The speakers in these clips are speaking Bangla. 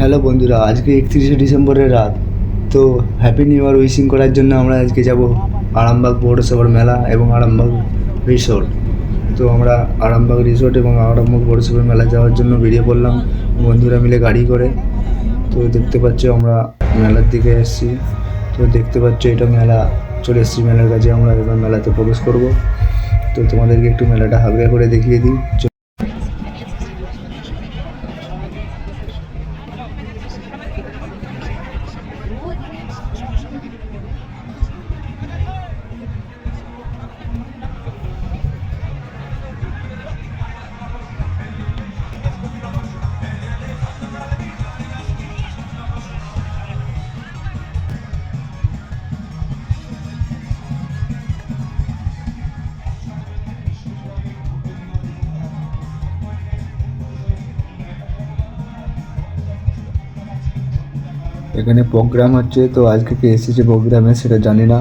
হ্যালো বন্ধুরা, আজকে একত্রিশে ডিসেম্বরের রাত। তো হ্যাপি নিউ ইয়ার উইশিং করার জন্য আমরা আজকে যাব আরামবাগ পৌরসভার মেলা এবং আরামবাগ রিসোর্ট তো আমরা আরামবাগ রিসোর্ট এবং আরামবাগ পৌরসভার মেলা যাওয়ার জন্য বেরিয়ে পড়লাম। বন্ধুরা মিলে গাড়ি করে। তো দেখতে পাচ্ছ আমরা মেলার দিকে এসেছি। তো দেখতে পাচ্ছ এটা মেলা, চলে এসেছি মেলার কাছে আমরা এবার মেলাতে প্রবেশ করব। তো তোমাদেরকে একটু মেলাটা হালকা করে দেখিয়ে দিই। এখানে প্রোগ্রাম হচ্ছে, তো আজকে কে এসেছে প্রোগ্রামে সেটা জানি না,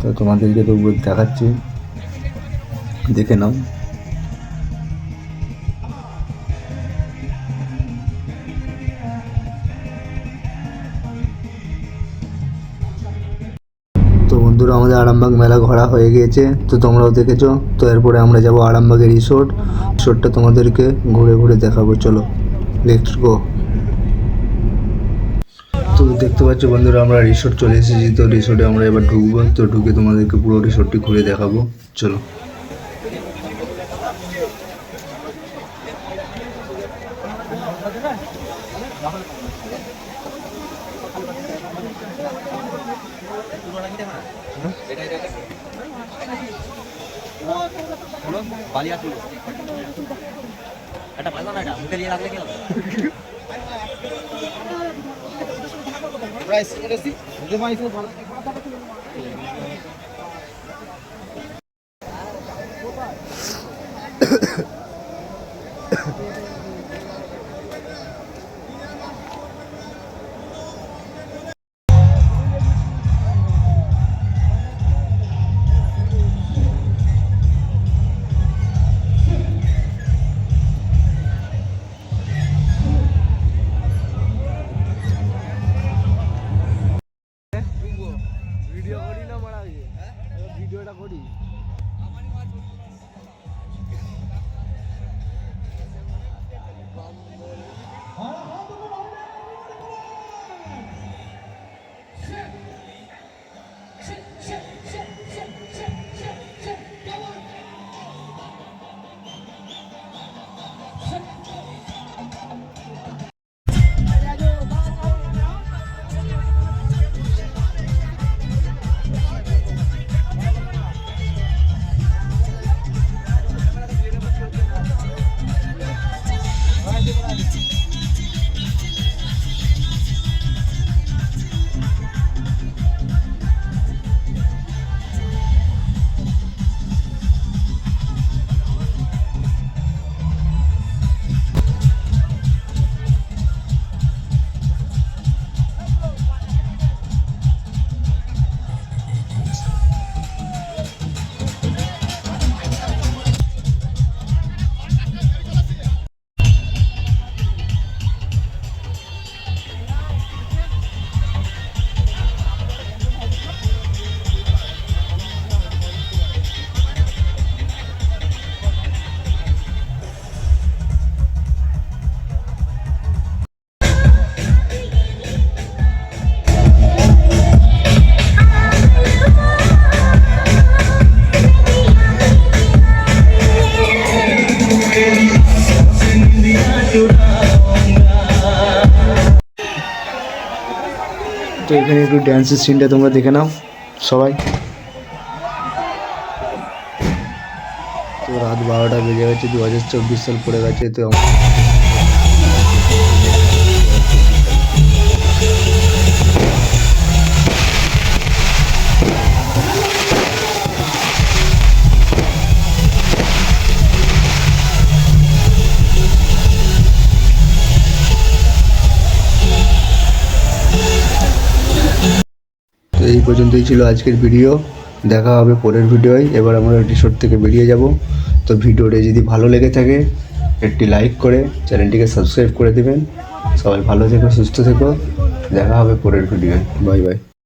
তো তোমাদেরকে তো দেখাচ্ছি। দেখে নাও। তো বন্ধুরা, আমাদের আরামবাগ মেলা ঘোরা হয়ে গিয়েছে, তো তোমরাও দেখেছ, তো এরপরে আমরা যাব আরামবাগের রিসোর্ট রিসোর্টটা তোমাদেরকে ঘুরে ঘুরে দেখাবো, চলো লেটস গো তো দেখতে পাচ্ছ বন্ধুরা আমরা রিসোর্ট চলে এসেছি। তো রিসোর্টে আমরা এবার ঢুকবো। তো ঢুকে তোমাদেরকে পুরো রিসোর্টটি ঘুরে দেখাবো। চলো। এটা ভালো না এটা মুখে দিয়ে রাখলে কি হবে? প্রাইস করেছি করি। তো এখানে একটু ড্যান্সের সিনটা তোমরা দেখে নাও, সবাই। তো রাত বারোটা বেজে গেছে, দু হাজার চব্বিশ সাল পড়ে গেছে, তো এই পর্যন্তই ছিল আজকের ভিডিও। দেখা হবে পরের ভিডিওয়। এবার আমরা রিসোর্ট থেকে বেরিয়ে যাব। তো ভিডিওটি যদি ভালো লেগে থাকে, একটি লাইক করে চ্যানেলটিকে সাবস্ক্রাইব করে দেবেন। সবাই ভালো থেকো, সুস্থ থেকো। দেখা হবে পরের ভিডিওয়। Bye bye